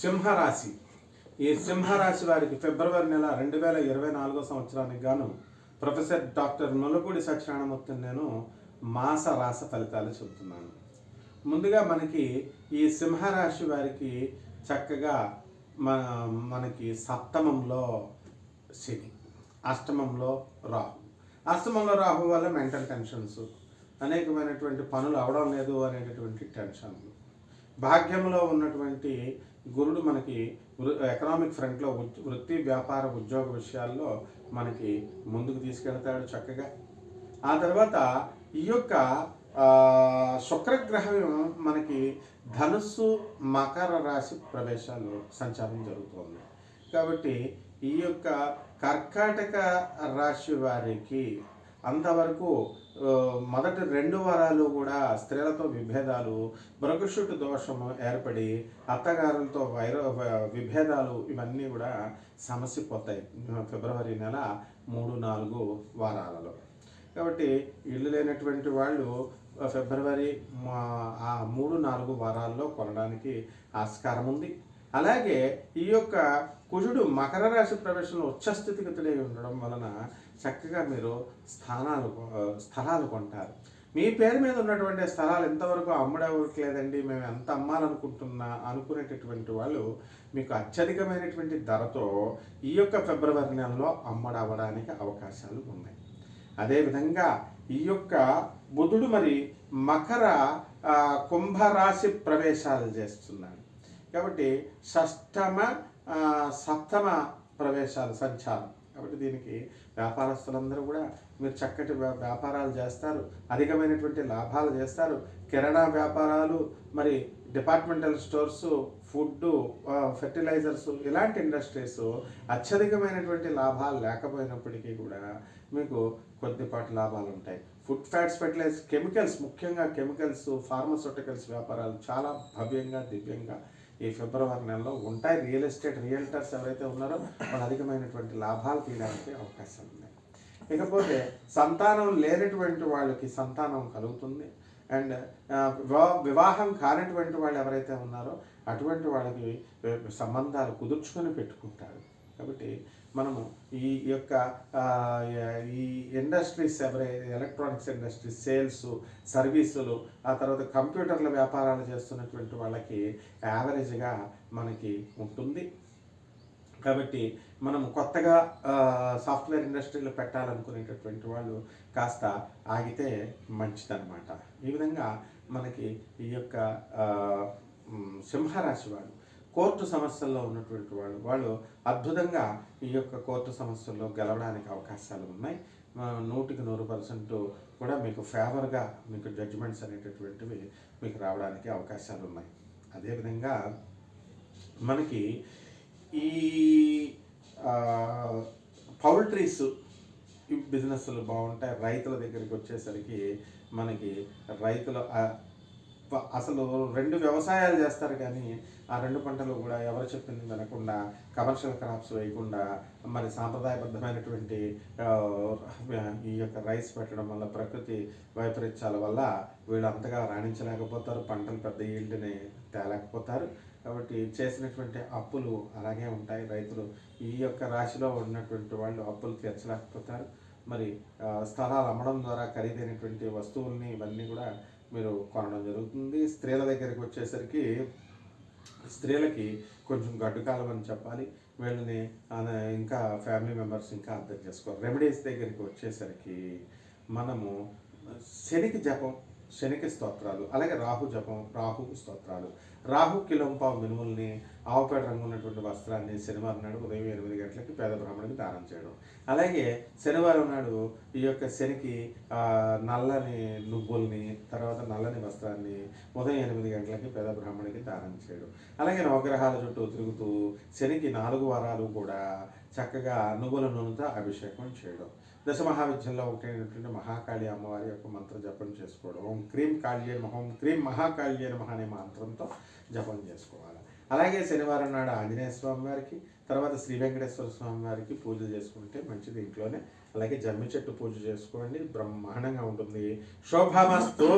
సింహరాశి. ఈ సింహరాశి వారికి ఫిబ్రవరి నెల రెండు వేల ఇరవై నాలుగో సంవత్సరానికి గాను ప్రొఫెసర్ డాక్టర్ నొలపూడి సత్యనారాయణమూర్తి నేను మాస రాస ఫలితాలు చెబుతున్నాను. ముందుగా మనకి ఈ సింహరాశి వారికి చక్కగా మన మనకి సప్తమంలో శని అష్టమంలో రాహు. అష్టమంలో రాహు వల్ల మెంటల్ టెన్షన్స్ అనేకమైనటువంటి పనులు అవడం లేదు అనేటటువంటి టెన్షన్లు. భాగ్యంలో ఉన్నటువంటి గురుడు మనకి ఎకనామిక్ ఫ్రంట్లో వృ- వృత్తి వ్యాపార ఉద్యోగ విషయాల్లో మనకి ముందుకు తీసుకెళ్తాడు చక్కగా. ఆ తర్వాత ఈ యొక్క శుక్రగ్రహం మనకి ధనుస్సు మకర రాశి ప్రవేశాలు సంచారం జరుగుతుంది. కాబట్టి ఈ యొక్క కర్కాటక రాశి వారికి అంతవరకు మొదటి రెండు వారాలు కూడా స్త్రీలతో విభేదాలు బ్రగుషుటు దోషము ఏర్పడి అత్తగారులతో వైర విభేదాలు ఇవన్నీ కూడా సమస్య పోతాయి ఫిబ్రవరి నెల మూడు నాలుగు వారాలలో. కాబట్టి ఇల్లు లేనటువంటి వాళ్ళు ఫిబ్రవరి మా- ఆ మూడు నాలుగు వారాల్లో కొనడానికి ఆస్కారం ఉంది. అలాగే ఈ యొక్క కుజుడు మకర రాశి ప్రవేశంలో ఉచ్చస్థితిగతులై ఉండడం వలన చక్కగా మీరు స్థానాలు స్థలాలు కొంటారు. మీ పేరు మీద ఉన్నటువంటి స్థలాలు ఎంతవరకు లేదండి మేము ఎంత అమ్మాలనుకుంటున్నా అనుకునేటటువంటి వాళ్ళు మీకు అత్యధికమైనటువంటి ధరతో ఈ యొక్క ఫిబ్రవరి నెలలో అమ్మడవడానికి అవకాశాలు ఉన్నాయి. అదేవిధంగా ఈ యొక్క బుధుడు మరి మకర కుంభరాశి ప్రవేశాలు చేస్తున్నాడు. కాబట్టి షష్టమ సప్తమ ప్రవేశాలు సంచారం. కాబట్టి దీనికి వ్యాపారస్తులందరూ కూడా మీరు చక్కటి వ్యా- వ్యాపారాలు చేస్తారు. అధికమైనటువంటి లాభాలు చేస్తారు. కిరాణా వ్యాపారాలు మరి డిపార్ట్మెంటల్ స్టోర్స్ ఫుడ్ ఫెర్టిలైజర్స్ ఇలాంటి ఇండస్ట్రీస్ అత్యధికమైనటువంటి లాభాలు లేకపోయినప్పటికీ కూడా మీకు కొద్దిపాటి లాభాలు ఉంటాయి. ఫుడ్ ఫ్యాట్స్ ఫెర్టిలైజర్స్ కెమికల్స్ ముఖ్యంగా కెమికల్స్ ఫార్మస్యూటికల్స్ వ్యాపారాలు చాలా భవ్యంగా దివ్యంగా ఈ ఫిబ్రవరి నెలలో ఉంటాయి. రియల్ ఎస్టేట్ రియల్టర్స్ ఎవరైతే ఉన్నారో వాళ్ళు అధికమైనటువంటి లాభాలు తీయడానికి అవకాశం ఉంది. ఇకపోతే సంతానం లేనటువంటి వాళ్ళకి సంతానం కలుగుతుంది. అండ్ వివా- వివాహం కానటువంటి వాళ్ళు ఎవరైతే ఉన్నారో అటువంటి వాళ్ళకి సంబంధాలు కుదుర్చుకొని పెట్టుకుంటారు. కాబట్టి మనము ఈ యొక్క ఈ ఇండస్ట్రీస్ ఎవరైతే ఎలక్ట్రానిక్స్ ఇండస్ట్రీస్ సేల్స్ సర్వీసులు ఆ తర్వాత కంప్యూటర్ల వ్యాపారాలు చేస్తున్నటువంటి వాళ్ళకి యావరేజ్గా మనకి ఉంటుంది. కాబట్టి మనం కొత్తగా సాఫ్ట్వేర్ ఇండస్ట్రీలో పెట్టాలనుకునేటటువంటి వాళ్ళు కాస్త ఆగితే మంచిదన్నమాట. ఈ విధంగా మనకి ఈ యొక్క సింహరాశి వాళ్ళు కోర్టు సమస్యల్లో ఉన్నటువంటి వాళ్ళు వాళ్ళు అద్భుతంగా ఈ యొక్క కోర్టు సమస్యల్లో గెలవడానికి అవకాశాలు ఉన్నాయి. నూటికి నూరు పర్సెంట్ కూడా మీకు ఫేవర్గా మీకు జడ్జిమెంట్స్ అనేటటువంటివి మీకు రావడానికి అవకాశాలు ఉన్నాయి. అదేవిధంగా మనకి ఈ పౌల్ట్రీస్ ఈ బిజినెస్లు బాగుంటాయి. రైతుల దగ్గరికి వచ్చేసరికి మనకి రైతుల అసలు రెండు వ్యవసాయాలు చేస్తారు కానీ ఆ రెండు పంటలు కూడా ఎవరు చెప్పింది వినకుండా కమర్షియల్ క్రాప్స్ వేయకుండా మరి సాంప్రదాయబద్ధమైనటువంటి ఈ యొక్క రైస్ పెట్టడం వల్ల ప్రకృతి వైపరీత్యాల వల్ల వీళ్ళు అంతగా రాణించలేకపోతారు పంటలు పెద్ద ఈల్డ్ని తేలేకపోతారు. కాబట్టి చేసినటువంటి అప్పులు అలాగే ఉంటాయి. రైతులు ఈ యొక్క రాశిలో ఉన్నటువంటి వాళ్ళు అప్పులు తీర్చలేకపోతారు. మరి స్థలాలు అమ్మడం ద్వారా ఖరీదైనటువంటి వస్తువుల్ని ఇవన్నీ కూడా మీరు కొనడం జరుగుతుంది. స్త్రీల దగ్గరికి వచ్చేసరికి స్త్రీలకి కొంచెం గడ్డు కాలం అని చెప్పాలి. వీళ్ళని ఆ, ఇంకా ఫ్యామిలీ మెంబర్స్ ఇంకా అర్థం చేసుకోవాలి. రెమెడీస్ దగ్గరికి వచ్చేసరికి మనము శనికి జపం శనికి స్తోత్రాలు అలాగే రాహు జపం రాహు స్తోత్రాలు. రాహు కిలోంపావు మినుముల్ని ఆవుపేట రంగు ఉన్నటువంటి వస్త్రాన్ని శనివారం నాడు ఉదయం ఎనిమిది గంటలకి పేద బ్రాహ్మణుడికి దానం చేయడం. అలాగే శనివారం నాడు ఈ యొక్క శనికి నల్లని నువ్వుల్ని తర్వాత నల్లని వస్త్రాన్ని ఉదయం ఎనిమిది గంటలకి పేద బ్రాహ్మణుడికి దానం చేయడం. అలాగే నవగ్రహాల చుట్టూ తిరుగుతూ శనికి నాలుగు వారాలు కూడా చక్కగా నువ్వుల నూనెతో అభిషేకం చేయడం. దశ మహావిద్యంలో ఒకటైనటువంటి మహాకాళి అమ్మవారి యొక్క మంత్ర జపం చేసుకోవడం. ఓం క్రీం కాళ్యే మహం క్రీం మహాకాళ్యే మహ అనే మంత్రంతో జపం చేసుకోవాలి. అలాగే శనివారం నాడు ఆంజనేయ స్వామి వారికి తర్వాత శ్రీ వెంకటేశ్వర స్వామి వారికి పూజ చేసుకుంటే మంచిది ఇంట్లోనే. అలాగే జమ్మి చెట్టు పూజ చేసుకోండి. బ్రహ్మాండంగా ఉంటుంది. శోభామస్తో.